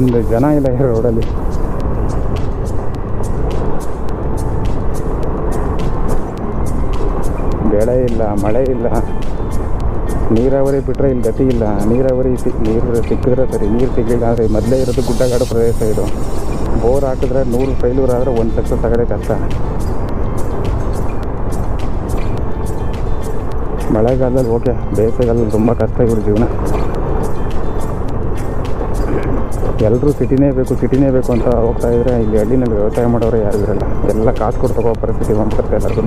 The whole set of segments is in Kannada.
ಒಂದು ಜನ ಇಲ್ಲ ಈ ರೋಡಲ್ಲಿ ಬೆಳೆ ಇಲ್ಲ, ಮಳೆ ಇಲ್ಲ. ನೀರಾವರಿ ಬಿಟ್ಟರೆ ಇಲ್ಲಿ ಗತಿ ಇಲ್ಲ. ನೀರಾವರಿ ನೀರು ಸಿಕ್ಕಿದ್ರೆ ಸರಿ, ನೀರು ಸಿಗಲಿಲ್ಲ ಆದರೆ ಮೊದಲೇ ಇರೋದು ಗುಡ್ಡಗಾಡು ಪ್ರದೇಶ ಇದು. ಬೋರ್ ಹಾಕಿದ್ರೆ ನೂರು ಫೈಲೂರು ಆದರೆ ಒಂದು ಸಕ್ಸಸ್ ಆಗೋದೇ ಕಷ್ಟ. ಮಳೆಗಾಲದಲ್ಲಿ ಓಕೆ ಬೇಸಿಗೆಗಾಲದಲ್ಲಿ ತುಂಬ ಕಷ್ಟ ಇವ್ರ ಜೀವನ. ಎಲ್ಲರೂ ಸಿಟಿನೇ ಬೇಕು ಸಿಟಿನೇ ಬೇಕು ಅಂತ ಹೋಗ್ತಾ ಇದ್ರೆ ಇಲ್ಲಿ ಹಳ್ಳಿನಲ್ಲಿ ವ್ಯವಸಾಯ ಮಾಡೋರು ಯಾರು ಇರಲ್ಲ. ಎಲ್ಲ ಕಾಸು ಕೊಟ್ಟು ತಗೋ ಪರಿಸ್ಥಿತಿ ಬಂದ್ಬಿಡುತ್ತೆ ಎಲ್ಲರಿಗೂ.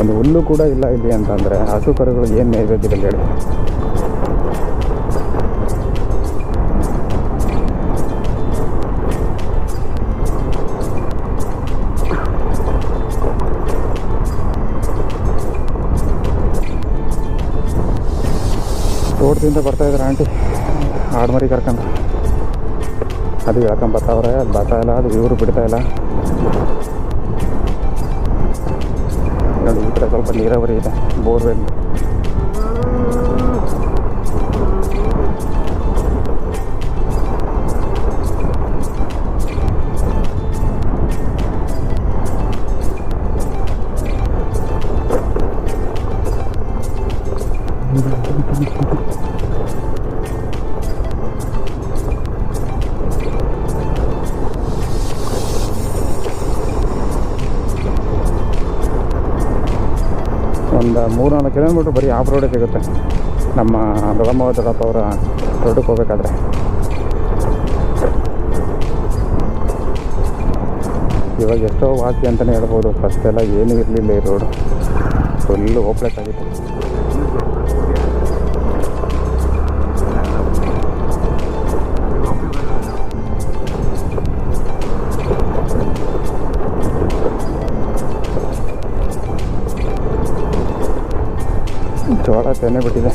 ಒಂದು ಹುಲ್ಲು ಕೂಡ ಇಲ್ಲ ಇಲ್ಲಿ ಅಂತಂದರೆ ಹಸು ಕರುಗಳು ಏನು ಮೇಯ್ಬೇಕಿದೆ ಹೇಳಿ? ತೋಟದಿಂದ ಬರ್ತಾ ಇದ್ದಾರೆ ಆಂಟಿ ಆಡ್ಮರಿ ಕರ್ಕೊಂಡು ಅದು ಹೇಳ್ಕೊಂಡ್ ಬರ್ತಾವ್ರೆ ಅದು ಬರ್ತಾ ಇಲ್ಲ ಅದು ಇವರು ಬಿಡ್ತಾ ಇಲ್ಲ ನೋಡಿ ಈ ಕಡೆ ಸ್ವಲ್ಪ ನೀರಾವರಿ ಇದೆ ಬೋರ್ವೆಲ್ ಒಂದು ಮೂರು ನಾಲ್ಕು ಕಿಲೋಮೀಟ್ರ್ ಬರೀ ಆಫ್ ರೋಡೇ ಸಿಗುತ್ತೆ. ನಮ್ಮ ದೊಡ್ಡಮ್ಮ ದೊಡ್ಡಪ್ಪ ಅವರ ರೋಡಕ್ಕೆ ಹೋಗ್ಬೇಕಾದ್ರೆ. ಇವಾಗ ಎಷ್ಟೋ ವಾಸಿ ಅಂತಲೇ ಹೇಳ್ಬೋದು ಫಸ್ಟೆಲ್ಲ ಏನೂ ಇರಲಿಲ್ಲ ಈ ರೋಡು ಫುಲ್ಲು ಓಪ್ಲೆಸ್ ಆಗಿತ್ತು ಜೋಳ ತೆನೆ ಬಿಟ್ಟಿದೆ.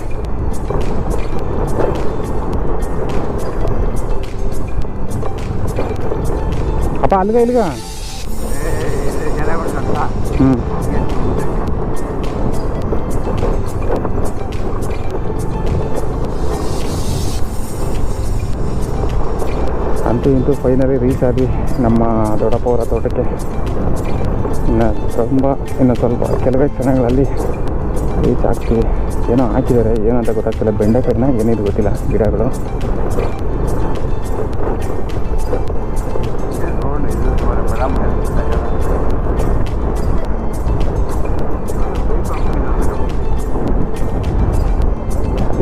ಅಪ್ಪ, ಅಲ್ಲಿಗ, ಇಲ್ಲಿಗ ಹ್ಞೂ ಅಂತೂ ಇಂತೂ ಫೈನಲಿ ರೀಚ್ ಆಗಿ ನಮ್ಮ ದೊಡ್ಡಪ್ಪ ಅವರ ತೋಟಕ್ಕೆ. ಇನ್ನು ತುಂಬ ಇನ್ನು ಸ್ವಲ್ಪ ಕೆಲವೇ ಕ್ಷಣಗಳಲ್ಲಿ ರೀಚ್ ಆಗ್ತೀವಿ ಏನೋ ಹಾಕಿದ್ದಾರೆ, ಏನಂತ ಗೊತ್ತಾಗ್ತಿಲ್ಲ. ಬೆಂಡೆಕಾಯಿನ ಏನಿದು ಗೊತ್ತಿಲ್ಲ, ಗಿಡಗಳು.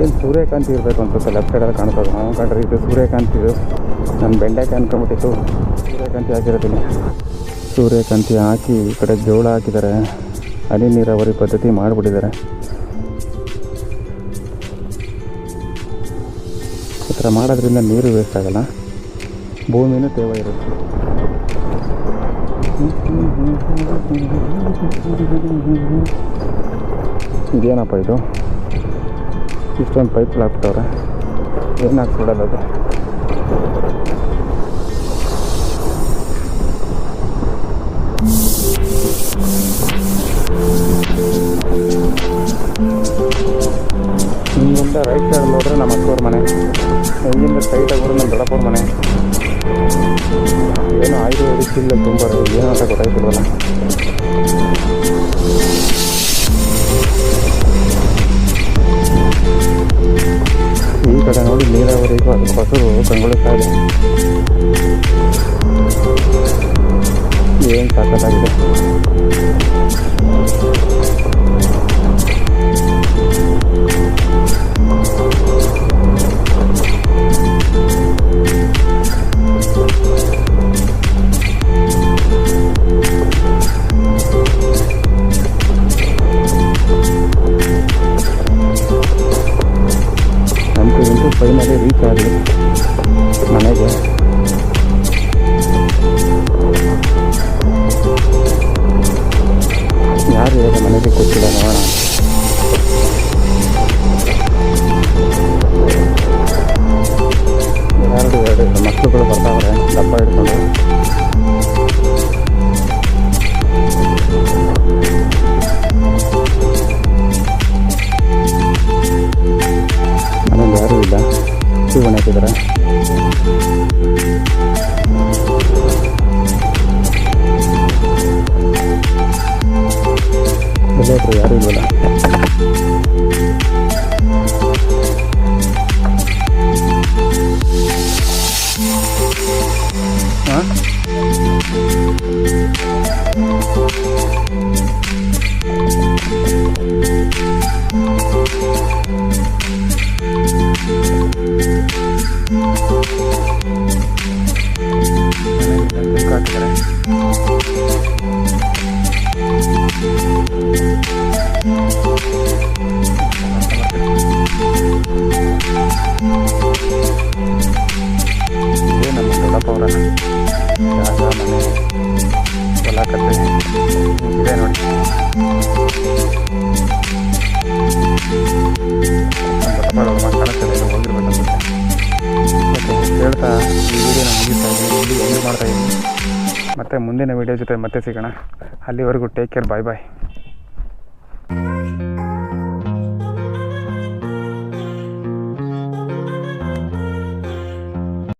ಏನು ಸೂರ್ಯಕಾಂತಿ ಇರಬೇಕು ಅನ್ಸುತ್ತೆ ಲೆಫ್ಟ್ ಸೈಡಲ್ಲಿ ಕಾಣಿಸೋದು. ನಾವು ಕಂಡ್ರೆ ಇದು ಸೂರ್ಯಕಾಂತಿ ಇದು. ನಾನು ಬೆಂಡೆಕಾಯಿ ಅನ್ಕೊಂಬಿಟ್ಟಿತ್ತು ಸೂರ್ಯಕಾಂತಿ ಹಾಕಿರೋದಿಲ್ಲ. ಸೂರ್ಯಕಾಂತಿ ಹಾಕಿ ಈ ಕಡೆ ಜೋಳ ಹಾಕಿದ್ದಾರೆ. ಹನಿ ನೀರಾವರಿ ಪದ್ಧತಿ ಮಾಡಿಬಿಟ್ಟಿದ್ದಾರೆ. ಈ ಥರ ಮಾಡೋದ್ರಿಂದ ನೀರು ವೇಸ್ಟ್ ಆಗಲ್ಲ. ಭೂಮಿನೂ ತೇವ ಇರುತ್ತೆ. ಇದೇನಪ್ಪ ಇದು? ಇಷ್ಟೊಂದು ಪೈಪ್ ಹಾಕ್ತವ್ರೆ ಏನು ಹಾಕ್ಬಿಡೋದು ಅದು? ನಮ್ಮ ಅಕ್ಕವ್ರ ಮನೆ. ಹಿಂಗಿಂದ ಹೋದ್ರೆ ನಮ್ಮ ದೊಡ್ಡಪ್ಪವ್ರ ಮನೆ. ಏನೋ ಆಯುರ್ವೇದಿಕ್ ಇಲ್ಲ ತುಂಬ ಏನು ಅಂತ ಗೊತ್ತಾಗ್ತಿಲ್ವಲ್ಲ ಈ ಕಡೆ ನೋಡಿ ನೀರಾವರಿಗೂ ಅದು ಹಸಿರು ಕಂಗೊಳಿಸ್ತಾ ಏನು ಸಖತ್ತಾಗಿದೆ ಹಾಕಿದ್ದಾರೆ ಇದೇ ಹೇಳ್ತಾ ಈ ವಿಡಿಯೋನ ಮುಗಿಸ್ತಾ ಇದ್ದೀನಿ ಮಾಡ್ತಾ ಇದ್ದೀನಿ ಮತ್ತೆ ಮುಂದಿನ ವಿಡಿಯೋ ಜೊತೆ ಮತ್ತೆ ಸಿಗೋಣ. ಅಲ್ಲಿವರೆಗೂ ಟೇಕ್ ಕೇರ್ ಬಾಯ್ ಬಾಯ್